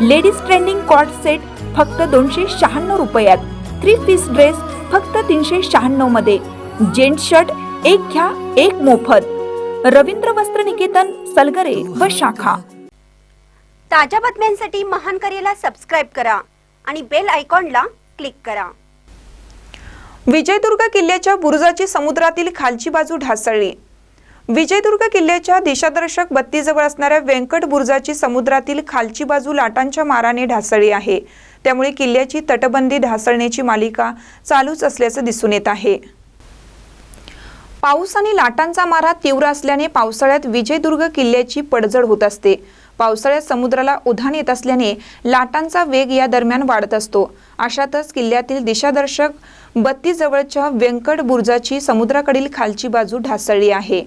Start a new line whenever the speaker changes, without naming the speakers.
Ladies trending cot set फक्त दोनशे शहाण्णव रुपयात. थ्री पीस ड्रेस फक्त तीनशे शहाण्णवमध्ये. जेंट शर्ट एक घ्या एक मोफत. रवींद्र वस्त्र निकेतन सलगरे व शाखा.
ताज्या बातम्यांसाठी महान करेला सबस्क्राईब करा आणि बेल आयकॉनला क्लिक करा.
विजयदुर्ग किल्ल्याच्या बुरुजाची समुद्रातील खालची बाजू ढासळली. विजयदुर्ग किल्ल्याच्या दिशादर्शक बत्तीजवळ असणाऱ्या व्यंकट बुर्जाची समुद्रातील खालची बाजू लाटांच्या माराने ढासळली आहे. त्यामुळे किल्ल्याची तटबंदी ढासळण्याची मालिका चालूच असल्याचं दिसून येत आहे. पाऊस आणि लाटांचा मारा तीव्र असल्याने पावसाळ्यात विजयदुर्ग किल्ल्याची पडझड होत असते. पावसाळ्यात समुद्राला उधाण येत असल्याने लाटांचा वेग या दरम्यान वाढत असतो. अशातच किल्ल्यातील दिशादर्शक बत्तीजवळच्या व्यंकट बुर्जाची समुद्राकडील खालची बाजू ढासळली आहे.